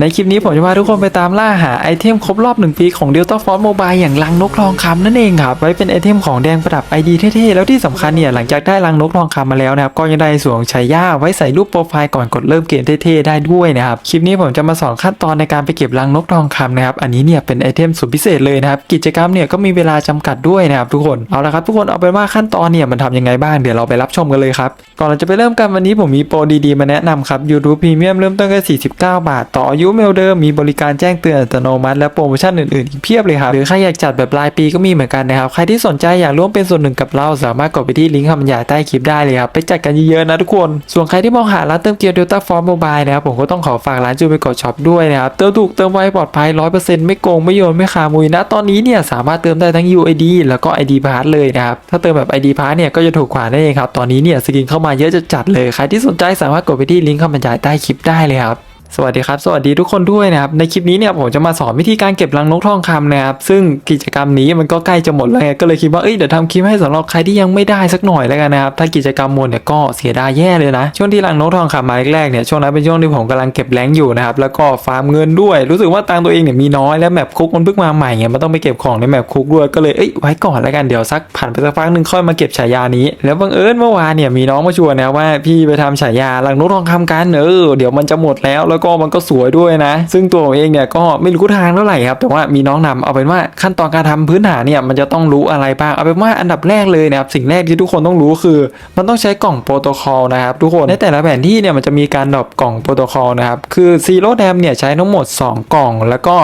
ในคลิปนี้ผมจะพาทุกคนไปตามล่าหาไอเทมครบรอบ 1 ปีของ Delta Force Mobile อย่างลังนกทองคำนั่นเองครับ ไว้เป็นไอเทมของแดงประดับ ID เท่ๆ แล้วที่สำคัญเนี่ย หลังจากได้ลังนกทองคำมาแล้วนะครับ ก็ยังได้สวมชัยย่าไว้ใส่รูปโปรไฟล์ก่อนกดเริ่มเกมเท่ๆ ได้ด้วยนะครับ คลิปนี้ผมจะมาสอนขั้นตอนในการไปเก็บลังนกทองคำนะครับ อันนี้เนี่ยเป็นไอเทมสุดพิเศษเลยนะครับ กิจกรรมเนี่ยก็มีเวลาจำกัดด้วยนะครับทุกคน เอาละครับทุกคนเอาเป็นว่าขั้นตอนเนี่ยมันทำยังไงบ้าง เดี๋ยวเราไปรับชมกันเลยครับ ก่อนเราจะไปเริ่มกันวันนี้ผมมีโปรดีๆมาแนะนำครับ YouTube Premium เริ่มต้นแค่49 บาท ต่ออายุเมลเดิมมีบริการแจ้งเตือนอัตโนมัติและโปรโมชั่นอื่นๆอีกเพียบเลยครับหรือใครอยากจัดแบบรายปีก็มีเหมือนกันนะครับใครที่สนใจอยากร่วมเป็นส่วนหนึ่งกับเราสามารถกดไปที่ลิงก์คำบรรยายใต้คลิปได้เลยครับไปจัดกันเยอะๆนะทุกคน ส่วนใครที่มองหาร้านเติมเกม Delta Force Mobile นะครับผมก็ต้องขอฝากร้านจูไปกดช็อปด้วยนะครับเติมถูกเติมไวปลอดภัย 100%ไม่โกงไม่โยนไม่ขามุยนะตอนนี้เนี่ยสามารถเติมได้ทั้ง UID แล้วก็ ID Pass เลยนะครับถ้าเติมแบบ ID Pass เนี่ยก็จะถูกกว่านั่นเองครับตอนนี้เนี่ยสกินเข้ามาเยอะจะจัดเลยใครที่สนใจสามารถกดไปที่ลิงก์คำบรรยายใต้คลิปได้เลยครับ สวัสดีครับ สวัสดีทุกคนด้วยนะครับ ในคลิปนี้เนี่ยผมจะมาสอนวิธีการเก็บรังนกทองคำนะครับ ซึ่งกิจกรรมนี้มันก็ใกล้จะหมดแล้วก็เลยคิดว่าเอ้ยเดี๋ยวทำคลิปให้สำหรับใครที่ยังไม่ได้สักหน่อยแล้วกันนะครับ ถ้ากิจกรรมหมดเนี่ยก็เสียดายแย่เลยนะ ช่วงที่รังนกทองคำมาแรกๆเนี่ย ช่วงนั้นเป็นช่วงที่ผมกำลังเก็บแรงอยู่นะครับ แล้วก็ฟาร์มเงินด้วย รู้สึกว่าตังตัวเองเนี่ยมีน้อย และแมปคุกมันเพิ่งมาใหม่ไง มันต้องไปเก็บของในแมปคุกด้วย ก็เลยเอ้ยไว้ก่อนแล้วกัน เดี๋ยวสักผ่านไปสักพักหนึ่งค่อยมาเก็บฉายานี้ แล้วบังเอิญเมื่อวานเนี่ยมีน้องมาชวนนะว่าพี่ไปทำฉายารังนกทองคำกันเออเดี๋ยวมันจะหมดแล้วแล้วก็มันก็สวยด้วยนะ ซึ่งตัวผมเองเนี่ยก็ไม่รู้ทางเท่าไหร่ครับ แต่ว่ามีน้องนำเอาเป็นว่าขั้นตอนการทำพื้นฐานเนี่ยมันจะต้องรู้อะไรบ้าง เอาเป็นว่าอันดับแรกเลยนะครับสิ่งแรกที่ทุกคนต้องรู้คือ มันต้องใช้กล่องโปรโตคอลนะครับทุกคนในแต่ละแผนที่เนี่ยมันจะมีการดรอปกล่องโปรโตคอลนะครับคือซีโร่แดมเนี่ยใช้ทั้งหมด 2 กล่องแล้วก็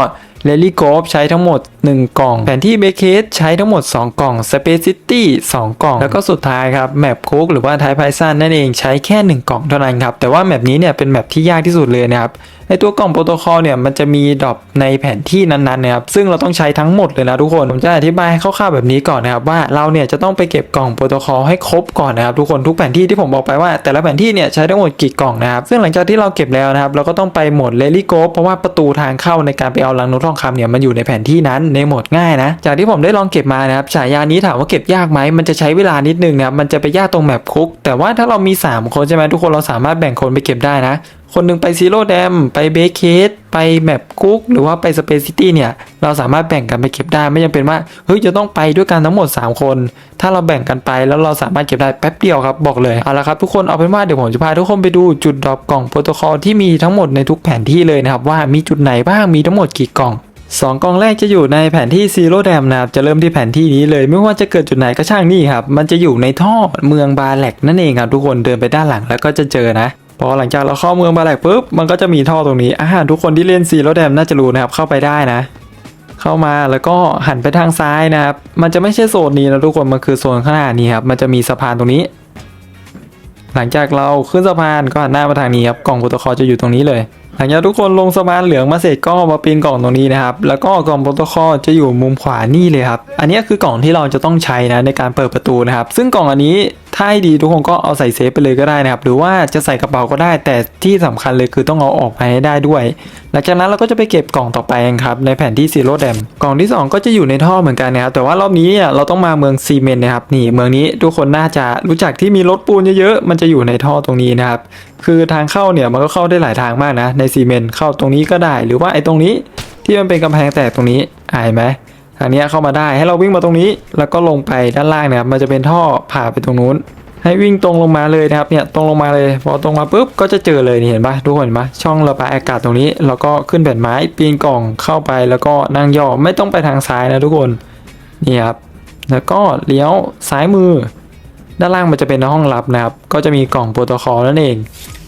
เลลี่โกฟใช้ทั้งหมด 1 กล่อง แผนที่เบเคสใช้ทั้งหมด 2 กล่องสเปซซิตี้2กล่อง แล้วก็สุดท้ายครับแมปคุกหรือว่าไทไพซันนั่นเองใช้แค่ 1 กล่องเท่านั้นครับ แต่ว่าแมปนี้เนี่ยเป็นแมปที่ยากที่สุดเลยนะครับในตัวกล่องโปรโตคอลเนี่ยมันจะมีดรอปในแผนที่นั้นๆนะครับซึ่งเราต้องใช้ทั้งหมดเลยนะทุกคนผมจะอธิบายคร่าวๆแบบนี้ก่อนนะครับว่าเราเนี่ยจะต้องไปเก็บกล่องโปรโตคอลให้ครบก่อนนะครับทุกคนทุกแผนที่ที่ผมบอกไปว่า แต่ละแผนที่เนี่ยใช้ทั้งหมดกี่กล่องนะครับซึ่งหลังจากที่เราเก็บแล้วนะครับเราก็ต้องไปหมดเลลี่โกเพราะว่าประตูทางเข้าในการไปเอาลังนกทองคำเนี่ยมันอยู่ในแผนที่นั้นในโหมดง่ายนะจากที่ผมได้ลองเก็บมานะครับฉายานี้ถามว่าเก็บยากไหมมันจะใช้เวลานิดนึงนะมันจะไปยากตรงแมปคุก แต่ว่าถ้าเรามี 3 คนใช่ไหมทุกคนเราสามารถแบ่งคนไปเก็บได้นะ คนหนึ่งไปซีโร่แดมไปเบคเคสไปแมปคุก หรือว่าไปสเปซิตี้เนี่ยเราสามารถแบ่งกันไปเก็บได้ไม่จำเป็นว่าเฮ้ยจะต้องไปด้วยกันทั้งหมด 3 คน ถ้าเราแบ่งกันไปแล้วเราสามารถเก็บได้แป๊บเดียวครับบอกเลยเอาละครับทุกคนเอาเป็นว่าเดี๋ยวผมจะพาทุกคนไปดูจุดดรอปกล่องโปรโตคอลที่มีทั้งหมดในทุกแผนที่เลยนะครับว่ามีจุดไหนบ้างมีทั้งหมดกี่กล่อง สองกองแรกจะอยู่ในแผนที่ซีโร่แดมนะครับ จะเริ่มที่แผนที่นี้เลย ไม่ว่าจะเกิดจุดไหนก็ช่างนี่ครับ มันจะอยู่ในท่อเมืองบาแลกนั่นเองครับทุกคนเดินไปด้านหลังแล้วก็จะเจอนะ พอหลังจากเราเข้าเมืองบาแลกปุ๊บ มันก็จะมีท่อตรงนี้อ่าทุกคนที่เล่นซีโร่แดมน่าจะรู้นะครับ เข้าไปได้นะ เข้ามาแล้วก็หันไปทางซ้ายนะครับ มันจะไม่ใช่โซนนี้นะทุกคน มันคือโซนข้างหน้านี้ครับ มันจะมีสะพานตรงนี้ หลังจากเราขึ้นสะพานก็หันหน้ามาทางนี้ครับ กล่องโปรโตคอลจะอยู่ตรงนี้เลย หลังจากทุกคนลงสะพานเหลืองมาเสร็จก็มาปีนกล่องตรงนี้นะครับ แล้วก็กล่องโปรโตคอลจะอยู่มุมขวานี่เลยครับ อันนี้คือกล่องที่เราจะต้องใช้นะในการเปิดประตูนะครับ ซึ่งกล่องอันนี้ ถ้าให้ดีทุกคนก็เอาใส่เซฟไปเลยก็ได้นะครับ หรือว่าจะใส่กระเป๋าก็ได้ แต่ที่สำคัญเลยคือต้องเอาออกไปให้ได้ด้วย หลังจากนั้นเราก็จะไปเก็บกล่องต่อไปครับในแผนที่ซีโร่แดมกล่องที่ 2 ก็จะอยู่ในท่อเหมือนกันนะครับแต่ว่ารอบนี้เนี่ยเราต้องมาเมืองซีเมนต์นะครับนี่เมืองนี้ทุกคนน่าจะรู้จักที่มีรถปูนเยอะๆมันจะอยู่ในท่อตรงนี้นะครับคือทางเข้าเนี่ยมันก็เข้าได้หลายทางมากนะในซีเมนต์เข้าตรงนี้ก็ได้ หรือว่าไอ้ตรงนี้ที่มันเป็นกำแพงแตกตรงนี้อายไหม ทางนี้เข้ามาได้ให้เราวิ่งมาตรงนี้ แล้วก็ลงไปด้านล่างเนี่ยมันจะเป็นท่อผ่าไปตรงนู้น ให้วิ่งตรงลงมาเลยนะครับเนี่ยตรงลงมาเลยพอตรงมาปุ๊บก็จะเจอเลยนี่เห็นปะทุกคนเห็นปะช่องระบายอากาศตรงนี้ แล้วก็ขึ้นแผ่นไม้ปีนกล่องเข้าไปแล้วก็นั่งย่อไม่ต้องไปทางซ้ายนะทุกคนนี่ครับแล้วก็เลี้ยวซ้ายมือ ด้านล่างมันจะเป็นห้องลับนะครับ ก็จะมีกล่องโปรโตคอลนั่นเอง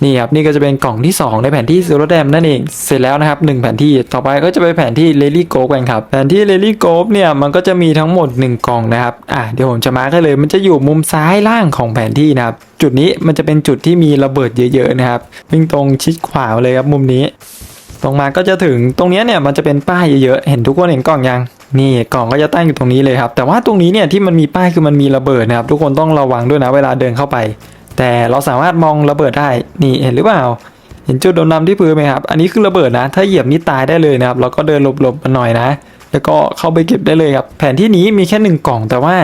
นี่ครับ นี่ก็จะเป็นกล่องที่ 2 ในแผนที่ซีโรแดมนั่นเอง เสร็จแล้วนะครับ 1 แผนที่ ต่อไปก็จะเป็นแผนที่เลลี่โกกันครับ แผนที่เลลี่โกเนี่ย มันก็จะมีทั้งหมด 1 กล่องนะครับ อะ เดี๋ยวผมจะมาร์คให้เลย มันจะอยู่มุมซ้ายล่างของแผนที่นะครับ จุดนี้มันจะเป็นจุดที่มีระเบิดเยอะๆนะครับ วิ่งตรงชิดขวาเลยครับมุมนี้ ตรงมาก็จะถึง ตรงนี้เนี่ย มันจะเป็นป้ายเยอะๆ เห็นทุกคนเห็นกล่องยัง นี่กล่องก็จะตั้งอยู่ตรงนี้เลยครับ แต่ว่าตรงนี้เนี่ยที่มันมีป้ายคือมันมีระเบิดนะครับ ทุกคนต้องระวังด้วยนะเวลาเดินเข้าไป แต่เราสามารถมองระเบิดได้นี่เห็นหรือเปล่า เห็นจุดดำๆที่พื้นไหมครับ อันนี้คือระเบิดนะ ถ้าเหยียบนี่ตายได้เลยนะครับเราก็เดินหลบๆมาหน่อยนะ แล้วก็เข้าไปเก็บได้เลยครับ แผนที่นี้มีแค่หนึ่งกล่องแต่ว่า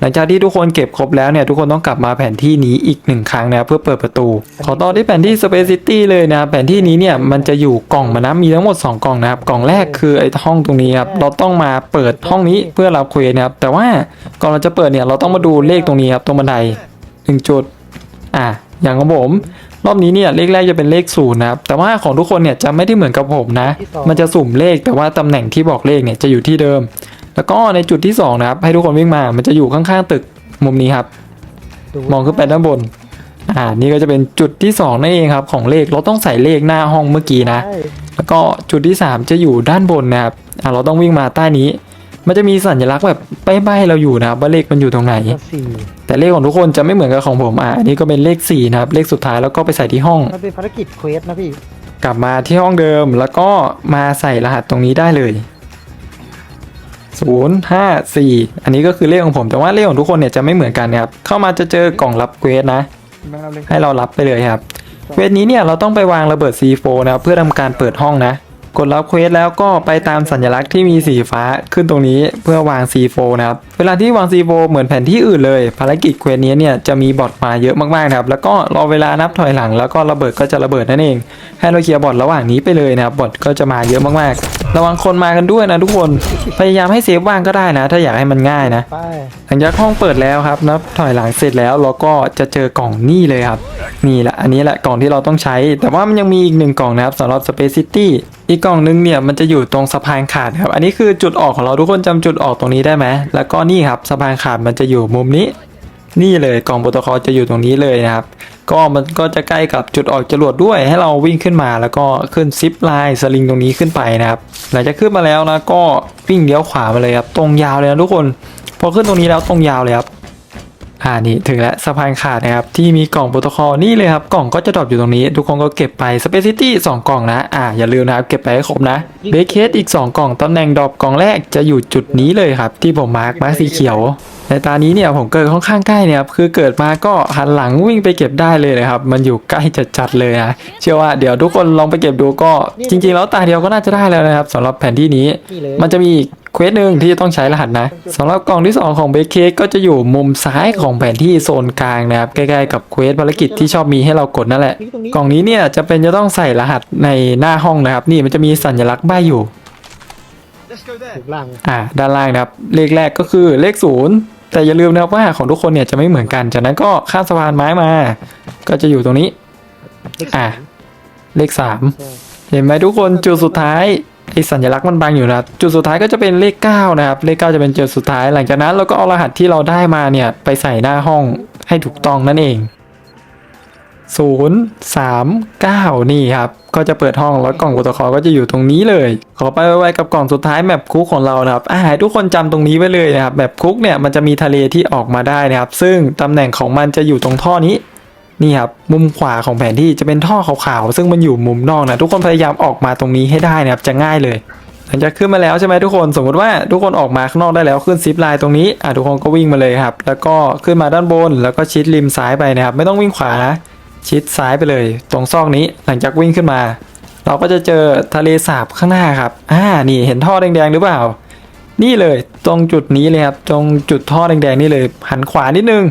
หลังจากที่ทุกคนเก็บครบแล้วเนี่ยทุกคนต้องกลับมาแผนที่นี้อีกหนึ่งครั้งนะครับเพื่อเปิดประตู ขอต่อที่แผนที่ Space City เลยนะครับแผนที่นี้เนี่ยมันจะอยู่กล่องมานะมีทั้งหมด 2 กล่องนะครับกล่องแรกคือไอ้ห้องตรงนี้ครับเราต้องมาเปิดห้องนี้เพื่อรับเควสนะครับแต่ว่าก่อนเราจะเปิดเนี่ยเราต้องมาดูเลขตรงนี้ครับตรงบันไดหนึ่งจุดอะอย่างของผมรอบนี้เนี่ยเลขแรกจะเป็นเลขศูนย์นะครับแต่ว่าของทุกคนเนี่ยจะไม่ได้เหมือนกับผมนะ มันจะสุ่มเลขแต่ว่าตำแหน่งที่บอกเลขเนี่ยจะอยู่ที่เดิม แล้วก็ในจุดที่สองนะครับให้ทุกคนวิ่งมา มันจะอยู่ข้างๆตึกมุมนี้ครับดูมองขึ้นไปด้านบน อ่า นี่ก็จะเป็นจุดที่สองนั่นเองครับ ของเลข เราต้องใส่เลขหน้าห้องเมื่อกี้นะใช่แล้วก็จุดที่สามจะอยู่ด้านบนนะครับ อ่า เราต้องวิ่งมาใต้นี้ มันจะมีสัญลักษณ์แบบใบ้ๆเราอยู่นะครับว่าเลขมันอยู่ตรงไหนก็สี่แต่เลขของทุกคนจะไม่เหมือนกับของผม อ่าอันนี้ก็เป็นเลขสี่นะครับ เลขสุดท้ายแล้วก็ไปใส่ที่ห้อง มันเป็นภารกิจเควสนะพี่ กลับมาที่ห้องเดิม แล้วก็มาใส่รหัสตรงนี้ได้เลย ศูนย์ห้าสี่อันนี้ก็คือเลขของผม แต่ว่าเลขของทุกคนเนี่ยจะไม่เหมือนกันนะครับเข้ามาจะเจอกล่องรับเควสนะ ให้เรารับไปเลยครับเควสนี้เนี่ยเราต้องไปวางระเบิด C4 นะครับเพื่อทำการเปิดห้องนะ กดรับเควสแล้วก็ไปตามสัญลักษณ์ที่มีสีฟ้าขึ้นตรงนี้เพื่อวาง C4 นะครับ เวลาที่วาง C4 เหมือนแผนที่อื่นเลย ภารกิจเควสนี้เนี่ยจะมีบอทมาเยอะมากๆนะครับ แล้วก็รอเวลานับถอยหลัง แล้วก็ระเบิดก็จะระเบิดนั่นเอง ให้เราเคลียร์บอทระหว่างนี้ไปเลยนะครับ บอทก็จะมาเยอะมากๆ ระวังคนมากันด้วยนะทุกคน พยายามให้เซฟว่างก็ได้นะ ถ้าอยากให้มันง่ายนะ หลังจากห้องเปิดแล้วครับ นับถอยหลังเสร็จแล้วเราก็จะเจอกล่องนี่เลยครับ นี่แหละ อันนี้แหละกล่องที่เราต้องใช้ แต่ว่ามันยังมีอีกหนึ่งกล่องนะครับสำหรับ Space City อีกกล่องนึงเนี่ยมันจะอยู่ตรงสะพานขาดครับอันนี้คือจุดออกของเราทุกคนจำจุดออกตรงนี้ได้ไหมแล้วก็นี่ครับสะพานขาดมันจะอยู่มุมนี้ นี่เลยกล่องโปรโตคอลจะอยู่ตรงนี้เลยนะครับ ก็มันก็จะใกล้กับจุดออกจรวดด้วย ให้เราวิ่งขึ้นมาแล้วก็ขึ้นซิปไลน์สลิงตรงนี้ขึ้นไปนะครับหลังจากขึ้นมาแล้วนะก็วิ่งเลี้ยวขวามาเลยครับตรงยาวเลยนะทุกคน พอขึ้นตรงนี้แล้วตรงยาวเลยครับ อ่านี่ถึงแล้วสะพานขาดนะครับที่มีกล่องโปรโตคอลนี่เลยครับกล่องก็จะดรอปอยู่ตรงนี้ ทุกคนก็เก็บไป Space City 2กล่องนะอ่าอย่าลืมนะครับเก็บไปให้ครบนะเบคเคสอีก 2 กล่องตำแหน่งดรอปกล่องแรกจะอยู่จุดนี้เลยครับ ที่ผมมาร์กมาร์กสีเขียวในตานี้เนี่ยผมเกิดค่อนข้างใกล้เนี่ยครับคือเกิดมาก็หันหลังวิ่งไปเก็บได้เลยนะครับ มันอยู่ใกล้จัดๆเลยนะเชื่อว่าเดี๋ยวทุกคนลองไปเก็บดูก็จริง ๆ แล้วตาเดียวก็น่าจะได้แล้วนะครับสำหรับแผนที่นี้นี่เลยมันจะมีอีก เควสหนึ่งที่จะต้องใช้รหัสนะสำหรับกล่องที่ 2 ของเบคเค้กก็จะอยู่มุมซ้ายของแผนที่โซนกลางนะครับใกล้ๆกับเควสภารกิจที่ชอบมีให้เรากดนั่นแหละนี่ตรงนี้กล่องนี้เนี่ยจะเป็นจะต้องใส่รหัสในหน้าห้องนะครับ นี่มันจะมีสัญลักษณ์ใบอยู่ถูกล่างอ่าด้านล่างนะครับเลขแรกก็คือเลขศูนย์แต่อย่าลืมนะครับว่าของทุกคนเนี่ยจะไม่เหมือนกัน จากนั้นก็ข้ามสะพานไม้มา ก็จะอยู่ตรงนี้เลขอะสามเลขสามใช่เห็นไหมทุกคนจุดสุดท้าย ไอสัญลักษณ์มันบังอยู่นะจุดสุดท้ายก็จะเป็นเลข 9 นะครับ เลข 9 จะเป็นจุดสุดท้าย หลังจากนั้นเราก็เอารหัสที่เราได้มาเนี่ย ไปใส่หน้าห้องให้ถูกต้องนั่นเอง 0 3 9 นี่ครับ ก็จะเปิดห้องแล้วกล่องโปรโตคอลก็จะอยู่ตรงนี้เลย ขอไปไวๆกับกล่องสุดท้ายแมปคุกของเรานะครับอ่าให้ทุกคนจำตรงนี้ไว้เลยนะครับแมปคุกเนี่ยมันจะมีทะเลที่ออกมาได้นะครับ ซึ่งตำแหน่งของมันจะอยู่ตรงท่อนี้ นี่ครับมุมขวาของแผนที่จะเป็นท่อขาวๆซึ่งมันอยู่มุมนอกนะทุกคนพยายามออกมาตรงนี้ให้ได้นะครับจะง่ายเลยหลังจากขึ้นมาแล้วใช่ไหมทุกคนสมมติว่าทุกคนออกมาข้างนอกได้แล้วขึ้นซิปไลน์ตรงนี้อะทุกคนก็วิ่งมาเลยครับ แล้วก็ขึ้นมาด้านบน แล้วก็ชิดริมซ้ายไปนะครับ ไม่ต้องวิ่งขวานะชิดซ้ายไปเลย ตรงซอกนี้หลังจากวิ่งขึ้นมา เราก็จะเจอทะเลสาบข้างหน้าครับอ่านี่เห็นท่อแดงๆหรือเปล่า นี่เลยตรงจุดนี้เลยครับตรงจุดท่อแดงๆนี่เลยหันขวานิดนึง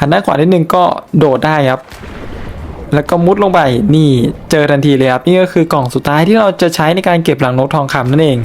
หันด้านขวานิดนึงก็โดดได้ครับ แล้วก็มุดลงไปนี่เจอทันทีเลยครับนี่ก็คือกล่องสุดท้ายที่เราจะใช้ในการเก็บหลังนกทองคำนั่นเอง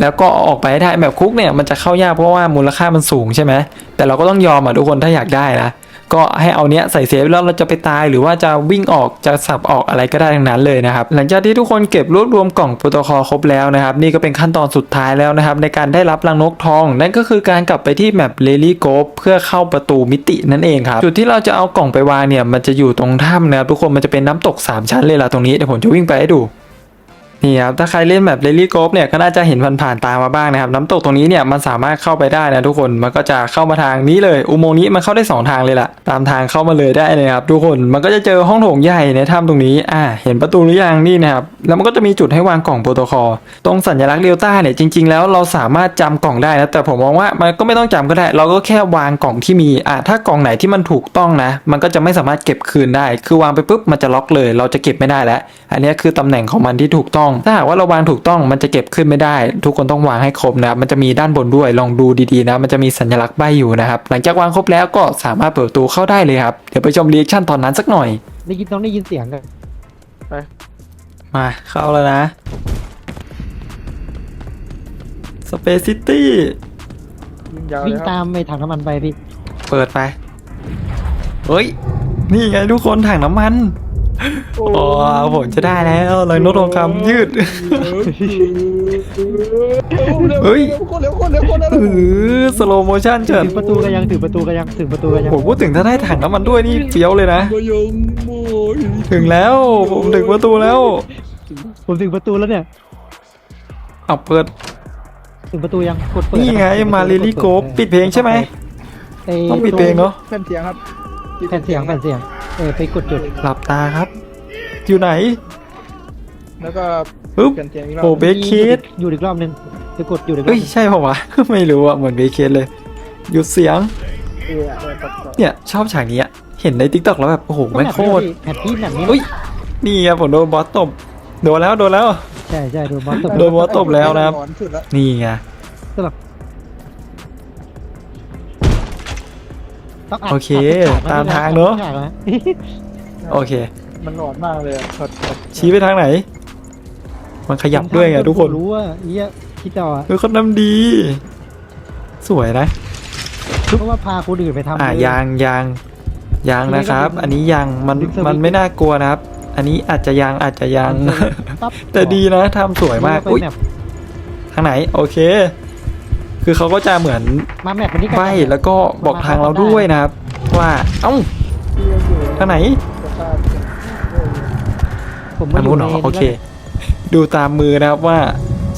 แล้วก็ออกไปได้แบบคุกเนี่ยมันจะเข้ายากเพราะว่ามูลค่ามันสูงใช่ไหมแต่เราก็ต้องยอมอะทุกคนถ้าอยากได้นะ ก็ให้เอาเนี้ยใส่เซฟแล้วเราจะไปตาย หรือว่าจะวิ่งออกจะสับออกอะไรก็ได้ทั้งนั้นเลยนะครับหลังจากที่ทุกคนเก็บรวบรวมกล่องโปรโตคอลครบแล้วนะครับนี่ก็เป็นขั้นตอนสุดท้ายแล้วนะครับในการได้รับรังนกทอง นั่นก็คือการกลับไปที่แมปเลลี่โกฟเพื่อเข้าประตูมิตินั่นเองครับจุดที่เราจะเอากล่องไปวางเนี่ยมันจะอยู่ตรงถ้ำนะครับทุกคนมันจะเป็นน้ำตก 3 ชั้นเลยล่ะตรงนี้เดี๋ยวผมจะวิ่งไปให้ดู นี่ครับถ้าใครเล่นแบบเ a ลี่โก e เนี่ยก็น่าจะเห็นผ่านๆตามมาบ้างนะครับ น้ำตกตรงนี้เนี่ยมันสามารถเข้าไปได้นะทุกคนมันก็จะเข้ามาทางนี้เลย อุโมงค์นี้มันเข้าได้ 2 ทางเลยล่ะ ตามทางเข้ามาเลยได้เลยครับทุกคนมันก็จะเจอห้องโถงใหญ่ในถ้ำตรงนี้อ่าเห็นประตูหรือยังนี่นะครับแล้วมันก็จะมีจุดให้วางกล่องโปรโตคอลตรงสัญลักษณ์เดลต้าเนี่ยจริง ๆ แล้วเราสามารถจำกล่องได้นะแต่ผมมองว่ามันก็ไม่ต้องจำก็ได้ เราก็แค่วางกล่องที่มีอ่าถ้ากล่องไหนที่มันถูกต้องนะ มันก็จะไม่สามารถเก็บคืนได้ คือวางไปปุ๊บมันจะล็อกเลย เราจะเก็บไม่ได้แล้ว อันนี้คือตำแหน่งของมันที่ถูกต้องถ้าหากว่าเราวางถูกต้องมันจะเก็บขึ้นไม่ได้ ทุกคนต้องวางให้ครบนะครับมันจะมีด้านบนด้วยลองดูดีๆนะมันจะมีสัญลักษณ์ใบอยู่นะครับหลังจากวางครบแล้วก็สามารถเปิดประตูเข้าได้เลยครับเดี๋ยวไปชมรีแอคชั่นตอนนั้นสักหน่อยได้ยินต้องได้ยินเสียงกันมาเข้าแล้วนะสเปซซิตี้ยิงยาวเลวิ่ยงครับตามไปถังน้ำมันไปพี่เปิดไปเฮ้ย นี่ไงทุกคนถังน้ำมัน โอ้ผมจะได้แล้วเลยนกทองคำยืด เฮ้ยคนเร็วคนเร็วคนเร็วเออสโลโมชั่นจัดถึงประตูกันยังถึงประตูกันยังถึงประตูกันยังผมพูดถึงถ้าได้ถังน้ำมันด้วยนี่เฟี้ยวเลยนะมายงโมยถึงแล้วผมถึงประตูแล้ว ผมถึงประตูแล้วเนี่ยเอาเปิด ถึงประตูยังกดเปิดนี่ไงมาลิลี่โกปิดเพลงใช่ไหมไอ้ต้องปิดเพลงเนาะแผ่นเสียงครับแผ่นเสียงแผ่นเสียง เออไปกดจุดหลับตาครับ อยู่ไหน แล้วก็ปึ๊บแผ่นเสียงอีกรอบโอ้เบคเคสอยู่อีกรอบนึงไปกดอยู่อีกรอบเอ้ยนึงใช่เปล่าวะ ไม่รู้อะเหมือนเบคเคสเลยหยุดเสียง เออเออตัดต่อเนี่ยชอบฉากนี้อะเห็นในทิกตอกแล้วแบบโอ้โหแม่งโคตรแผ่นที่แบบนี้อุ้ยนี่ไงผมโดนบอสตบโดนแล้วโดนแล้ว ใช่ใช่โดนบอสตบโดนบอสตบแล้วนะครับ หลอนสุดละนี่ไง ต้องอัดโอเคอัดทุกฉกตามทางอัดเนอะ ทุกฉกนะโอเค มันหลอนมากเลยอะช็อตช็อตชี้ไปทางไหน มันขยับด้วยไงทุกคนรู้ว่าเอี้ยคิดเอาอะเฮ้ยคนนำดี สวยนะ เพราะว่าพาคนอื่นไปทำอ่าเลย ยางยางยางนะครับดึงอันนี้ยางมันดึงสวิตช์ มันไม่น่ากลัวนะครับ อันนี้อาจจะยางอาจจะยาง ปั๊บแต่ดีนะทำสวยมากไปอุ้ยแมปทางไหน โอเค คือเขาก็จะเหมือนมาแมปวันนี้กันใบแล้วก็บอกทางเราด้วยนะครับ ว่าเอ้าที่ยังอยู่ทางไหนสภาพผมทามางอยู่นู้นเหรอในโอเค ดูตามมือนะครับว่า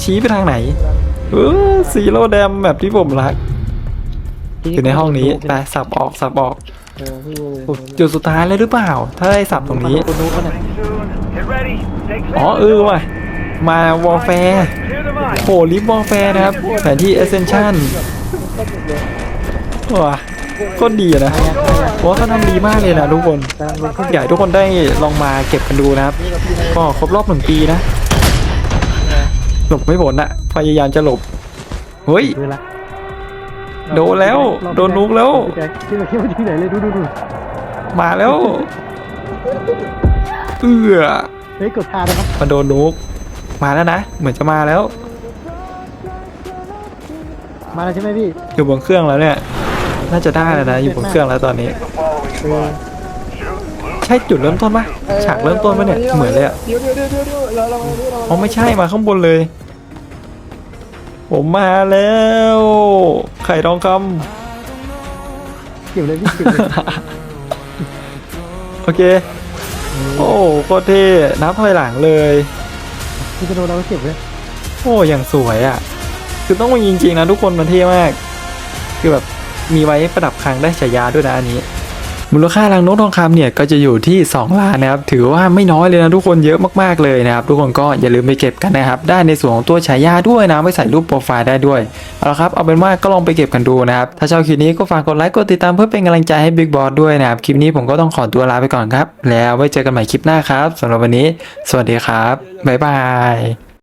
ชี้ไปทางไหนเออซีโร่แดมแบบที่ผมรักอยู่ในห้องนี้ไปสับออกสับออกเออพี่จุดสุดท้ายเลยหรือเปล่า ถ้าได้สับตรงนี้คนนู้นเขาเนี่ยอ๋อเออว่ะมาวอลแฟร์ โหลิฟวอลแฟร์นะครับ แผนที่ Ascension ว้าโคตรดีอะนะเพราะว่าเขาทำดีมากเลยนะทุกคนกำลังลงขึ้นอยากให้ทุกคนได้ลองมาเก็บกันดูนะครับ ก็ครบรอบหนึ่งปีนะ หลบไม่พ้นอะพยายามจะหลบ เฮ้ยดูละโดนแล้ว โดนนุกแล้วพี่แจ็คที่มาเที่ยวที่ไหนเลยดูดูดูมาแล้ว เอือเฮ้ยกดทาได้ไหมมาโดนนุกมาแล้วนะ เหมือนจะมาแล้ว มาแล้วใช่ไหมพี่อยู่บนเครื่องแล้วเนี่ย น่าจะได้แล้วนะ อยู่บนเครื่องแล้วตอนนี้ เออใช่จุดเริ่มต้นปะฉากเริ่มต้นปะเนี่ยเหมือนเลยอะเดี๋ยวเดี๋ยวเดี๋ยวเดี๋ยวเดี๋ยวเราเราเราเราอ๋อไม่ใช่มาข้างบนเลย ผมมาแล้ว ไข่ทองคเก็บเลยพี่เก็บเลยำ โอเค โอ้โคตรเท่นับถอยหลังเลย พี่จะโดนเราก็เก็บเลยโอ้อย่างสวยอะ่ะ คือต้องมีจริงๆนะทุกคนมันเท่มาก คือแบบมีไว้ประดับคลังได้ฉายาด้วยนะอันนี้ มูลค่ารังนกทองคำเนี่ยก็จะอยู่ที่ 2 ล้านนะครับ ถือว่าไม่น้อยเลยนะทุกคนเยอะมากๆเลยนะครับ ทุกคนก็อย่าลืมไปเก็บกันนะครับ ได้ในส่วนของตัวฉายาด้วยนะไว้ใส่รูปโปรไฟล์ได้ด้วย เอาละครับ เอาเป็นว่าก็ลองไปเก็บกันดูนะครับ ถ้าชอบคลิปนี้ก็ฝากกดไลค์กดติดตามเพื่อเป็นกำลังใจให้บิ๊กบอสด้วยนะครับ คลิปนี้ผมก็ต้องขอตัวลาไปก่อนครับ แล้วไว้เจอกันใหม่คลิปหน้าครับสำหรับวันนี้ สวัสดีครับบ๊ายบาย